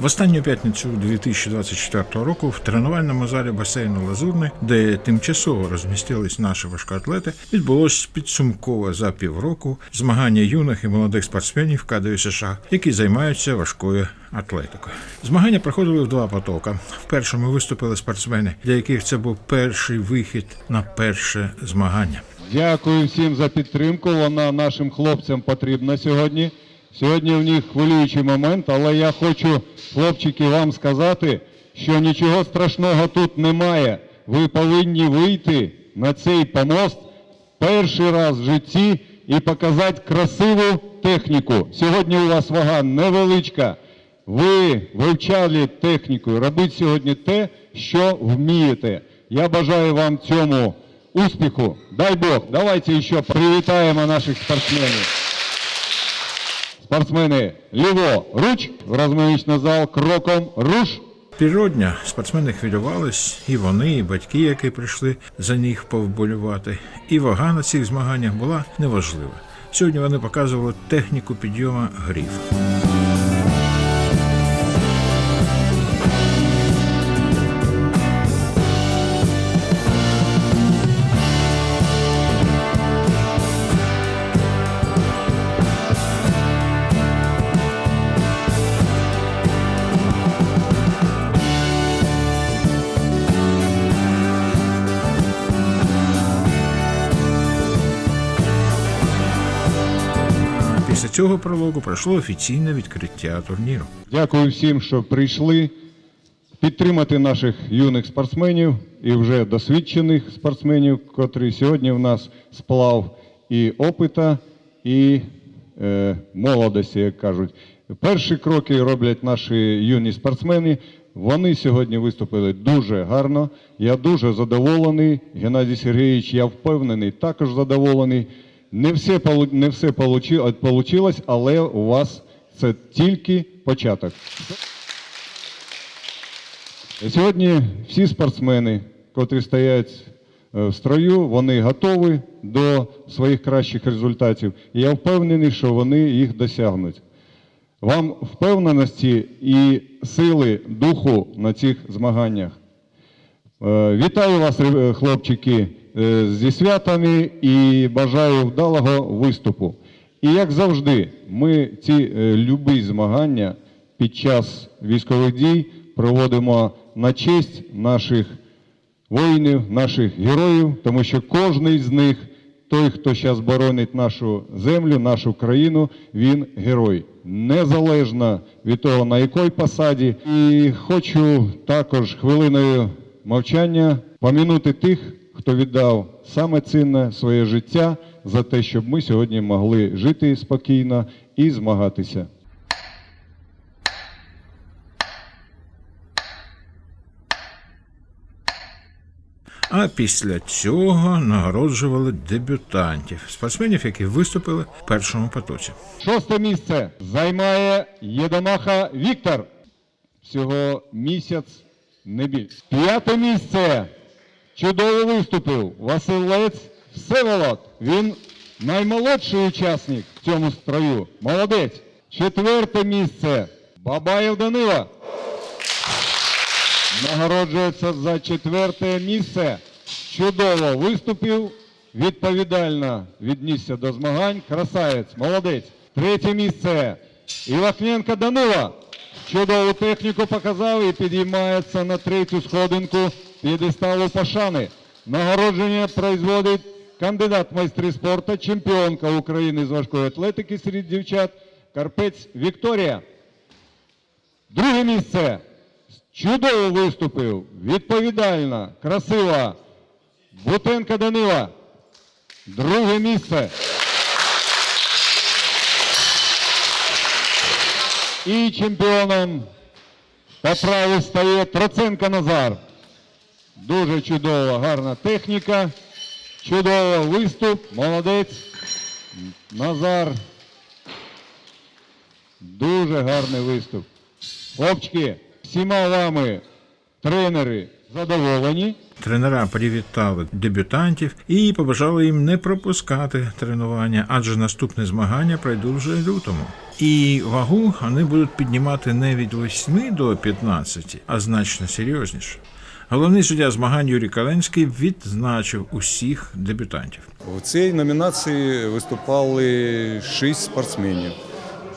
В останню п'ятницю 2024 року в тренувальному залі басейну Лазурний, де тимчасово розмістились наші важкоатлети, відбулось підсумкове за півроку змагання юних і молодих спортсменів КДЮ США, які займаються важкою атлетикою. Змагання проходили в два потока. В першому виступили спортсмени, для яких це був перший вихід на перше змагання. Дякую всім за підтримку. Вона нашим хлопцям потрібна сьогодні. Сьогодні в них хвилюючий момент, але я хочу, хлопчики, вам сказати, що нічого страшного тут немає. Ви повинні вийти на цей помост перший раз в житті і показати красиву техніку. Сьогодні у вас вага невеличка. Ви вивчали техніку, робіть сьогодні те, що вмієте. Я бажаю вам цьому успіху. Дай Бог, давайте ще привітаємо наших спортсменів. Спортсмени ліворуч, в розминочний зал кроком руш. Природня спортсмени хвилювались, і вони, і батьки, які прийшли за них повболювати. І вага на цих змаганнях була неважлива. Сьогодні вони показували техніку підйому гріфа. Після цього прологу пройшло офіційне відкриття турніру. Дякую всім, що прийшли підтримати наших юних спортсменів і вже досвідчених спортсменів, котрі сьогодні в нас сплав і опита, і е, молодості, як кажуть. Перші кроки роблять наші юні спортсмени. Вони сьогодні виступили дуже гарно. Я дуже задоволений. Геннадій Сергійович, я впевнений, також задоволений. Не все, не все вийшло, але у вас це тільки початок. Сьогодні всі спортсмени, котрі стоять е, в строю, вони готові до своїх кращих результатів. І я впевнений, що вони їх досягнуть. Вам впевненості і сили духу на цих змаганнях. Е, Вітаю вас, хлопчики, е, зі святами і бажаю вдалого виступу. І як завжди, ми ці е, любі змагання під час військових дій проводимо на честь наших воїнів, наших героїв, тому що кожен з них, той, хто зараз боронить нашу землю, нашу країну, він герой. Незалежно від того, на якій посаді. І хочу також хвилиною мовчання помінути тих, хто віддав саме цінне своє життя за те, щоб ми сьогодні могли жити спокійно і змагатися. А після цього нагороджували дебютантів, спортсменів, які виступили в першому потоці. Шосте місце займає Єдомаха Віктор. Всього місяць не більше. П'яте місце. Чудово виступив Василець Всеволод. Він наймолодший учасник в цьому строю. Молодець. Четверте місце. Бабаєв Данила. Нагороджується за четверте місце. Чудово виступив, відповідально віднісся до змагань. Красавець, молодець. Третє місце. Івахненко Данила. Чудову техніку показав і підіймається на третю сходинку п'єдесталу Пашани. Нагородження производить кандидат майстри спорту, чемпіонка України з важкої атлетики серед дівчат Карпець Вікторія. Друге місце. Чудово виступив, відповідальна, красива. Бутенка Данила. Друге місце. І чемпіоном по праву стає Троценко Назар. Дуже чудова, гарна техніка. Чудовий виступ. Молодець. Назар. Дуже гарний виступ. Хлопчики, всіма вами тренери задоволені. Тренера привітали дебютантів і побажали їм не пропускати тренування, адже наступне змагання пройдуть вже лютому. І вагу вони будуть піднімати не від 8 до 15, а значно серйозніше. Головний суддя змагань Юрій Каленський відзначив усіх дебютантів. В цій номінації виступали шість спортсменів.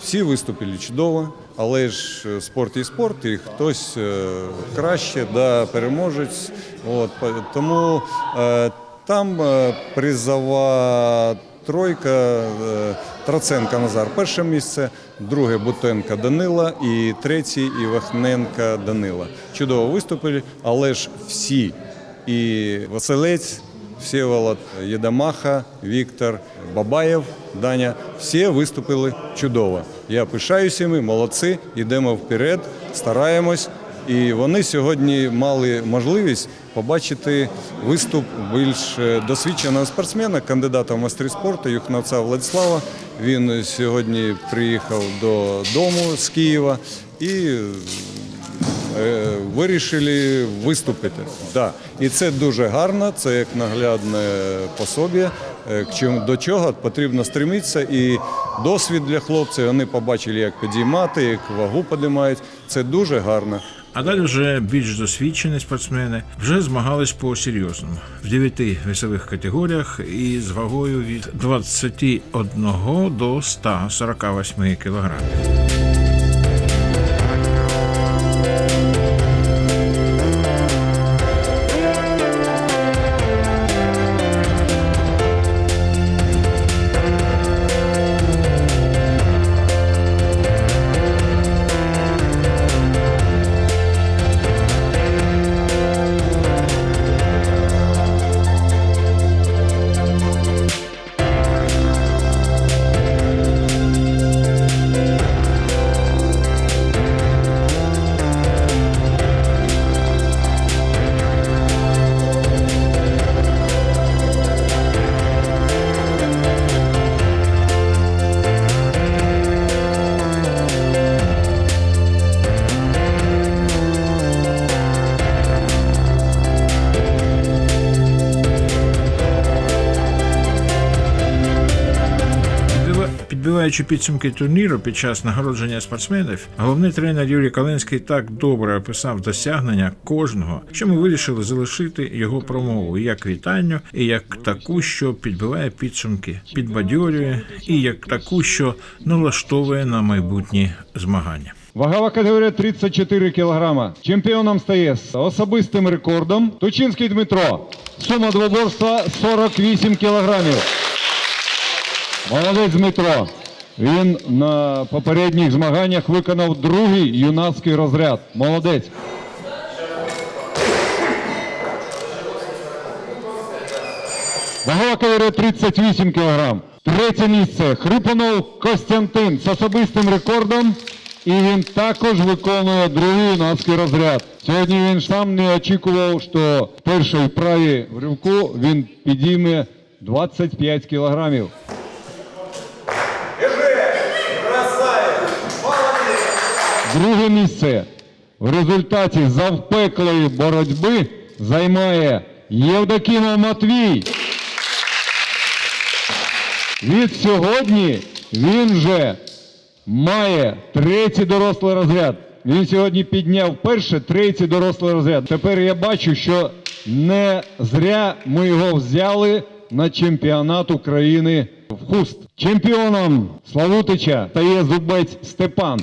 Всі виступили чудово, але ж е, спорт і спорт, і хтось е, краще, да, переможець. От, тому е, там призова тройка е, Троценка Назар перше місце, друге Бутенка Данила і третій Івахненка Данила. Чудово виступили, але ж всі і Василець. Всеволод Єдамаха, Віктор Бабаєв, Даня. Всі виступили чудово. Я пишаюся ми, молодці, йдемо вперед, стараємось. І вони сьогодні мали можливість побачити виступ більш е, досвідченого спортсмена, кандидата в майстри спорту Юхновця Владислава. Він сьогодні приїхав додому з Києва і е, вирішили виступити. Да. І це дуже гарно, це як наглядне пособі, е, до чого потрібно стремитися. І досвід для хлопців вони побачили, як підіймати, як вагу підіймають. Це дуже гарно. А далі вже більш досвідчені спортсмени вже змагались по серйозному в дев'яти весових категоріях із вагою від 21 до 148 кілограмів. Підбиваючи підсумки турніру під час нагородження спортсменів, головний тренер Юрій Калинський так добре описав досягнення кожного, що ми вирішили залишити його промову як вітанню, і як таку, що підбиває підсумки, підбадьорює, і як таку, що налаштовує на майбутні змагання. Вагова категорія 34 кг. Чемпіоном стає з особистим рекордом Тучинський Дмитро. Сума двоборства 48 кг. Молодець Дмитро. Він на попередніх змаганнях виконав другий юнацький розряд. Молодець. Вагова категорія 38 кг. Третє місце Хрипунов Костянтин з особистим рекордом. І він також виконує другий юнацький розряд. Сьогодні він сам не очікував, що в першій вправі в ривку він підійме 25 кілограмів. Друге місце в результаті завпеклої боротьби займає Євдокімов Матвій. Від сьогодні він вже має третій дорослий розряд. Він сьогодні підняв перший, третій дорослий розряд. Тепер я бачу, що не зря ми його взяли на чемпіонат України в Хуст. Чемпіоном Славутича стає зубець Степан.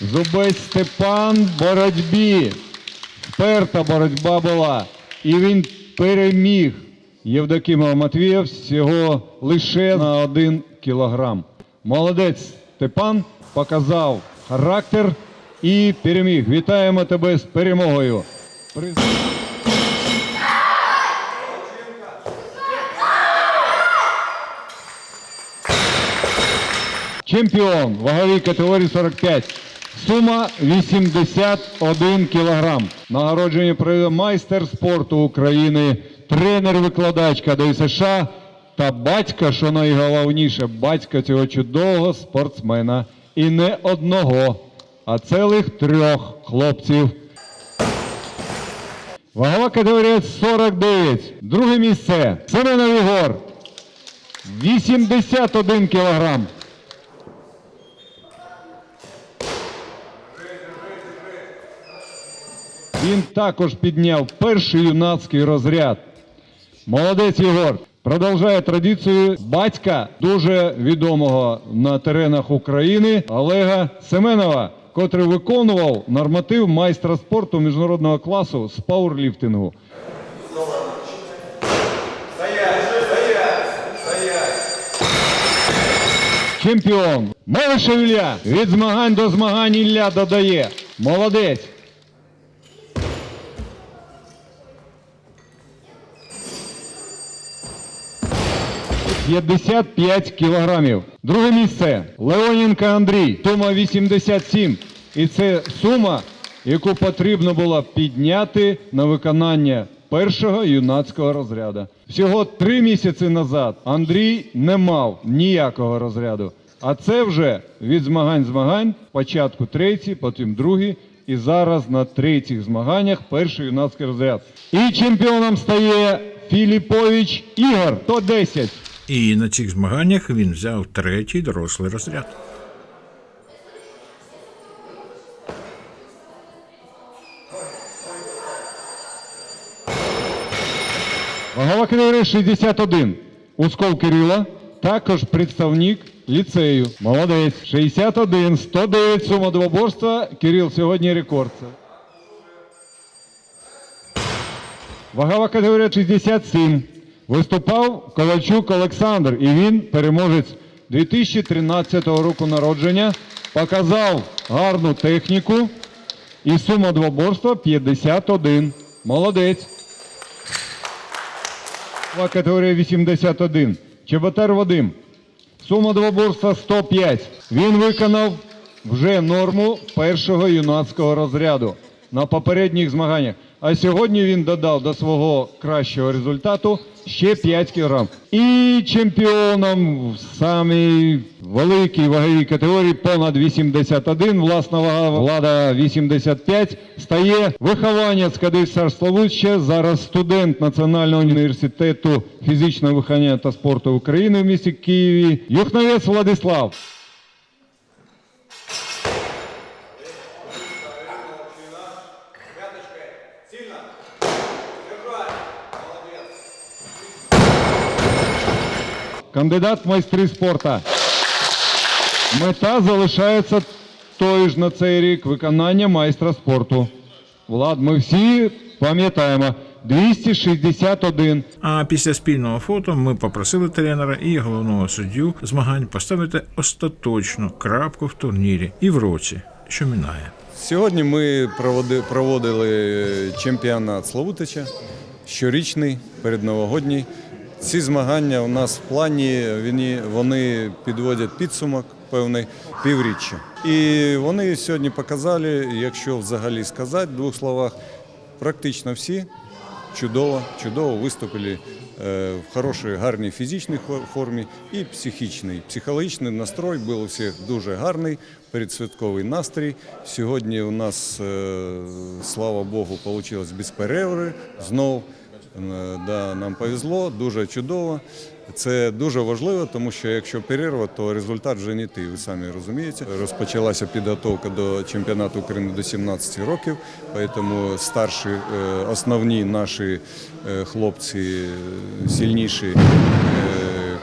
Зубець Степан в боротьбі. Вперта боротьба була. І він переміг Євдокимова Матвія всього лише на один кілограм. Молодець Степан показав характер і переміг. Вітаємо тебе з перемогою. Чемпіон ваговій категорії 45. Сума 81 кілограм. Нагородження провів майстер спорту України, тренер-викладач КДІ США та батька, що найголовніше, батька цього чудового спортсмена. І не одного, а цілих трьох хлопців. Вагова категорія 49. Друге місце. Семенов Ігор. 81 кілограм. Він також підняв перший юнацький розряд. Молодець Єгор. Продовжує традицію батька дуже відомого на теренах України Олега Семенова, котрий виконував норматив майстра спорту міжнародного класу з пауерліфтингу. Чемпіон Малишев Ілля. Від змагань до змагань Ілля додає. Молодець. – 55 кілограмів. Друге місце Леоненко Андрій, сума 87. І це сума, яку потрібно було підняти на виконання першого юнацького розряду. Всього три місяці назад Андрій не мав ніякого розряду. А це вже від змагань змагань, спочатку третій, потім другий, і зараз на третіх змаганнях перший юнацький розряд. І чемпіоном стає Філіпович Ігор, 110. І на цих змаганнях він взяв третій дорослий розряд. Вагова категорія 61. Усков Кирила, також представник ліцею. Молодець. 61, 109 сума двоборства. Кирил сьогодні рекорд. Вагова категорія 67. Виступав Ковальчук Олександр, і він переможець 2013 року народження. Показав гарну техніку. І сума двоборства 51. Молодець. Категорія 81. Чеботар Вадим. Сума двоборства 105. Він виконав вже норму першого юнацького розряду на попередніх змаганнях. А сьогодні він додав до свого кращого результату ще 5 кг. І чемпіоном в самій великій ваговій категорії понад 81, власна вага влада 85, стає вихованець Кадис Славутща, зараз студент Національного університету фізичного виховання та спорту України в місті Києві. Юхновець Владислав. Кандидат в майстри спорту. Мета залишається тою ж на цей рік виконання майстра спорту. Влад, ми всі пам'ятаємо. 261. А після спільного фото ми попросили тренера і головного суддю змагань поставити остаточну крапку в турнірі і в році, що минає. Сьогодні ми проводи- проводили чемпіонат Славутича, щорічний, передновогодній. Ці змагання у нас в плані вони, підводять підсумок певний півріччя. І вони сьогодні показали, якщо взагалі сказати в двох словах, практично всі чудово, чудово виступили е, в хорошій, гарній фізичній формі і психічний. Психологічний настрой був у всіх дуже гарний, передсвятковий настрій. Сьогодні у нас, е, слава Богу, вийшло без перерви знов. Е, Да, нам повезло, дуже чудово. Це дуже важливо, тому що якщо перерва, то результат вже не ти. Ви самі розумієте. Розпочалася підготовка до чемпіонату України до 17 років, тому старші е, основні наші е, хлопці сильніші.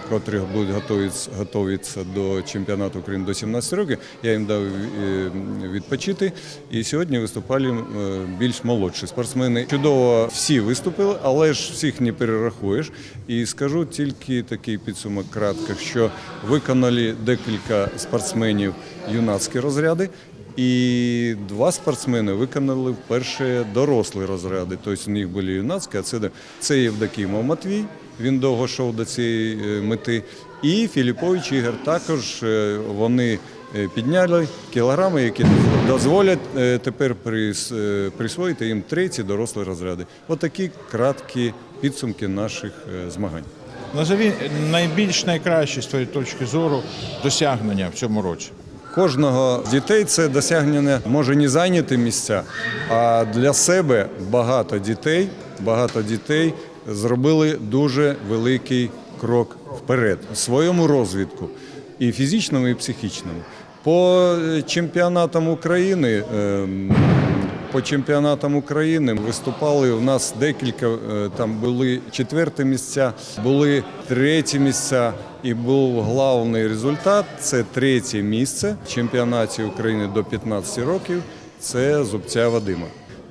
Котрі будуть готуватися, готуватися до чемпіонату України до 17 років. Я їм дав е, відпочити. І сьогодні виступали е, більш молодші спортсмени. Чудово всі виступили, але ж всіх не перерахуєш. І скажу тільки такий підсумок кратко, що виконали декілька спортсменів юнацькі розряди. І два спортсмени виконали вперше дорослі розряди. Тобто у них були юнацькі, а це, це Євдокімов Матвій, він довго йшов до цієї е, мети. І Філіпович Ігор також е, вони е, підняли кілограми, які дозволять тепер присвоїти їм треті дорослі розряди. Отакі краткі підсумки наших змагань. Назові найбільш найкращі з твоєї точки зору досягнення в цьому році. Кожного з дітей це досягнення може не зайняти місця, а для себе багато дітей, багато дітей зробили дуже великий крок вперед у своєму розвитку і фізичному, і психічному. По е, чемпіонатам України ем, по чемпіонатам України виступали. У нас декілька е, там були четверті місця, були треті місця. І був головний результат це третє місце в чемпіонаті України до 15 років. Це Зубця Вадима.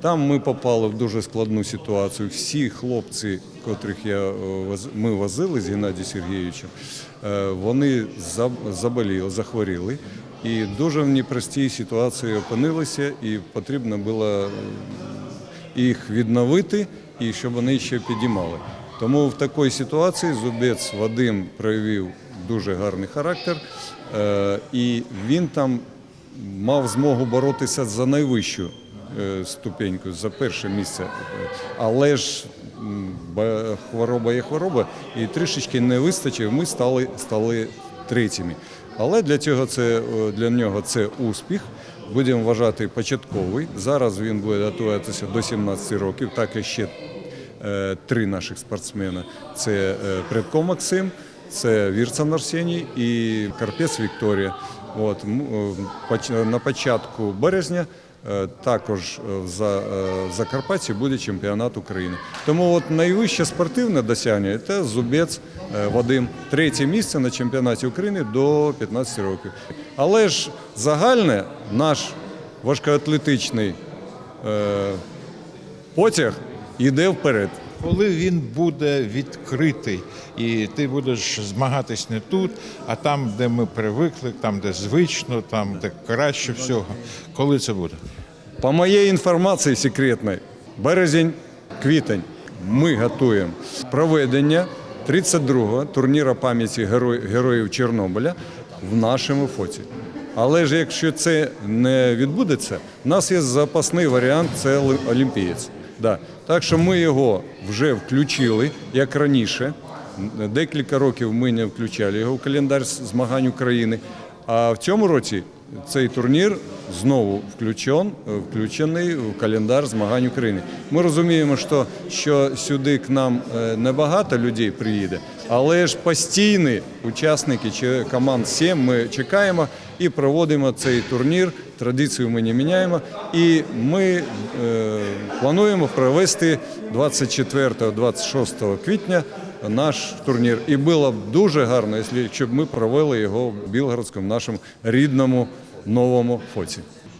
Там ми попали в дуже складну ситуацію. Всі хлопці, котрих я е, ми возили з Геннадієм Сергійовичем, е, вони заболіли, захворіли. І дуже в непростій ситуації опинилися, і потрібно було е, їх відновити і щоб вони ще підіймали. Тому в такій ситуації Зубець Вадим проявив дуже гарний характер, і він там мав змогу боротися за найвищу ступеньку, за перше місце. Але ж хвороба є хвороба, і трішечки не вистачив. Ми стали, стали третіми. Але для цього це е, для нього це успіх. Будемо вважати початковий. Зараз він буде готуватися до 17 років, так і ще е, три наших спортсмена. Це е, Предко Максим, це Вірцан Арсеній і Карпець Вікторія. От, е, на початку березня е, також е, в За- е, Закарпатті буде чемпіонат України. Тому от найвище спортивне досягнення це Зубець е, Вадим. Третє місце на чемпіонаті України до 15 років. Але ж загальне наш важкоатлетичний е, потяг йде вперед. Коли він буде відкритий, і ти будеш змагатись не тут, а там, де ми привикли, там, де звично, там, де краще всього. Коли це буде? По моїй інформації секретної, березень, квітень ми готуємо проведення 32-го турніру пам'яті героїв Чорнобиля в нашому фоці. Але ж якщо це не відбудеться, у нас є запасний варіант це олімпієць. Да. Так що ми його вже включили, як раніше. Декілька років ми не включали його в календар змагань України. А в цьому році цей турнір знову включен, включений в календар змагань України. Ми розуміємо, що, що сюди к нам е, небагато людей приїде, але ж постійні учасники чи команд 7 ми чекаємо і проводимо цей турнір. Традицію ми не міняємо. І ми е, плануємо провести 24-26 квітня наш турнір. І було б дуже гарно, якщо- щоб ми провели його в Білгородському, нашому рідному новому фоці.